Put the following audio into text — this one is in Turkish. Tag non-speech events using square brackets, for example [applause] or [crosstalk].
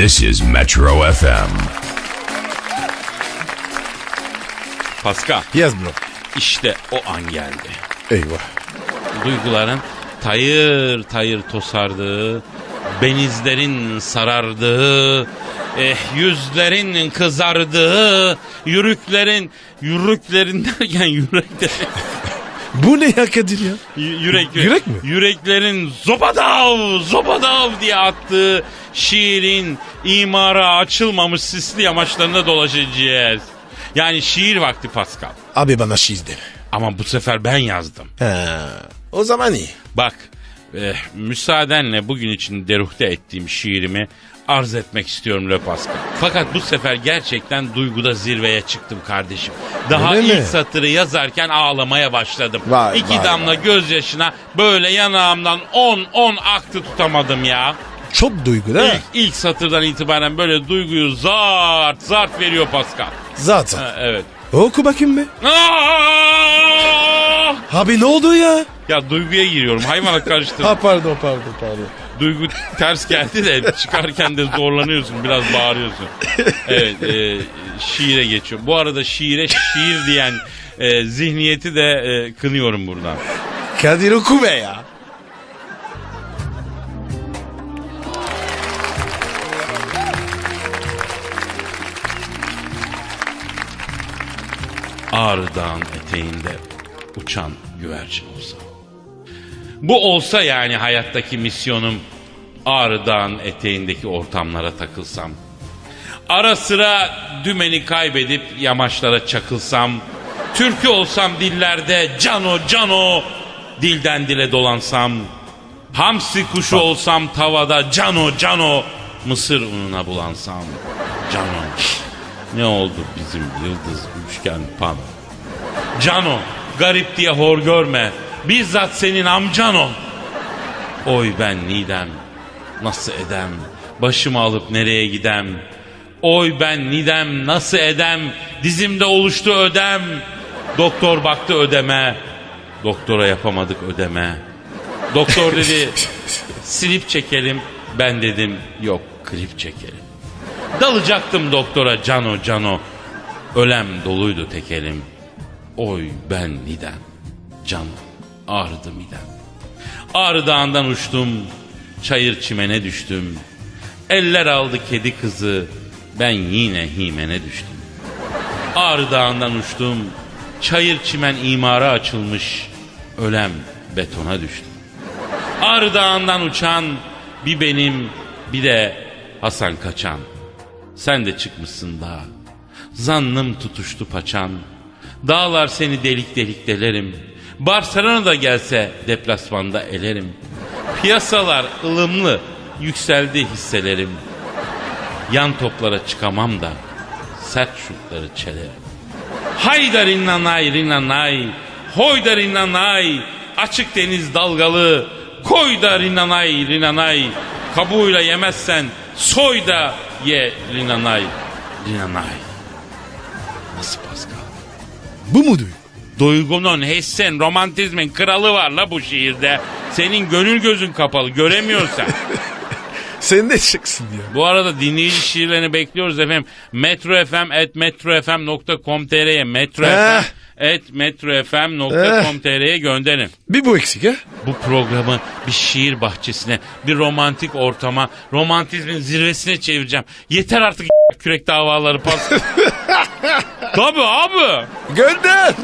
This is Metro FM. Pascal Yes bro. işte o an geldi. Eyvah. Duyguların tayır tayır tosardığı, benizlerin sarardığı, eh, yüzlerin kızardığı, yürüklerin, yürüklerin derken [laughs] yüreklerin, [laughs] Bu ne ya Kadir ya? yürek, Yürek mi? Yüreklerin zobadav, zobadav diye attığı şiirin imara açılmamış sisli yamaçlarında dolaşacağız. Yani şiir vakti Pascal. Abi bana şiir de. Ama bu sefer ben yazdım. Ha, o zaman iyi. Bak eh, müsaadenle bugün için deruhte ettiğim şiirimi arz etmek istiyorum Le Pascal. Fakat bu sefer gerçekten duyguda zirveye çıktım kardeşim. Daha Öyle ilk mi? satırı yazarken ağlamaya başladım. Vay, İki vay, damla gözyaşına böyle yanağımdan 10 10 aktı tutamadım ya. Çok duygu değil mi? İlk, ilk satırdan itibaren böyle duyguyu zart zart veriyor Pascal. Zaten. Ha, evet. Oku bakayım be. Aa! Abi ne oldu ya? Ya duyguya giriyorum. Hayvana karıştırdım. Ha pardon pardon pardon. Duygu ters geldi de çıkarken de zorlanıyorsun biraz bağırıyorsun. Evet e, şiire geçiyorum. Bu arada şiire şiir diyen e, zihniyeti de e, kınıyorum buradan. Kadir oku be ya. Ağrı eteğinde uçan güvercin olsam. Bu olsa yani hayattaki misyonum Ağrı Dağı'nın eteğindeki ortamlara takılsam. Ara sıra dümeni kaybedip yamaçlara çakılsam. Türkü olsam dillerde cano cano dilden dile dolansam. Hamsi kuşu olsam tavada cano cano mısır ununa bulansam. Cano ne oldu bizim yıldız üçgen pan. Cano garip diye hor görme bizzat senin amcan o. Oy ben nidem nasıl edem başımı alıp nereye gidem. Oy ben nidem nasıl edem dizimde oluştu ödem. Doktor baktı ödeme doktora yapamadık ödeme. Doktor dedi [laughs] silip çekelim ben dedim yok klip çekelim. Dalacaktım doktora cano cano. Ölem doluydu tek elim. Oy ben nidem. Can ağrıdı midem. Ağrı dağından uçtum. Çayır çimene düştüm. Eller aldı kedi kızı. Ben yine himene düştüm. Ağrı dağından uçtum. Çayır çimen imara açılmış. Ölem betona düştüm. Ağrı dağından uçan bir benim bir de Hasan Kaçan. Sen de çıkmışsın dağa. Zannım tutuştu paçan. Dağlar seni delik delik delerim. Barcelona da gelse deplasmanda elerim. Piyasalar ılımlı yükseldi hisselerim. Yan toplara çıkamam da sert şutları çelerim. Hayda rinnanay rinnanay, hoyda rinnanay, açık deniz dalgalı, koy da rinnanay kabuğuyla yemezsen soy da ye rinnanay rinnanay. Nasıl Pascal? Bu mu duygu? Duygunun, hissen, romantizmin kralı var la bu şiirde. Senin gönül gözün kapalı göremiyorsan. [laughs] Sen de çıksın ya. Bu arada dinleyici şiirlerini bekliyoruz efendim. Metro FM at metrofm.com.tr'ye Metro Eh. FM at metrofm.com.tr'ye gönderin. Bir bu eksik ha? Bu programı bir şiir bahçesine, bir romantik ortama, romantizmin zirvesine çevireceğim. Yeter artık [laughs] kürek davaları pas. [laughs] Tabii abi. Gönder.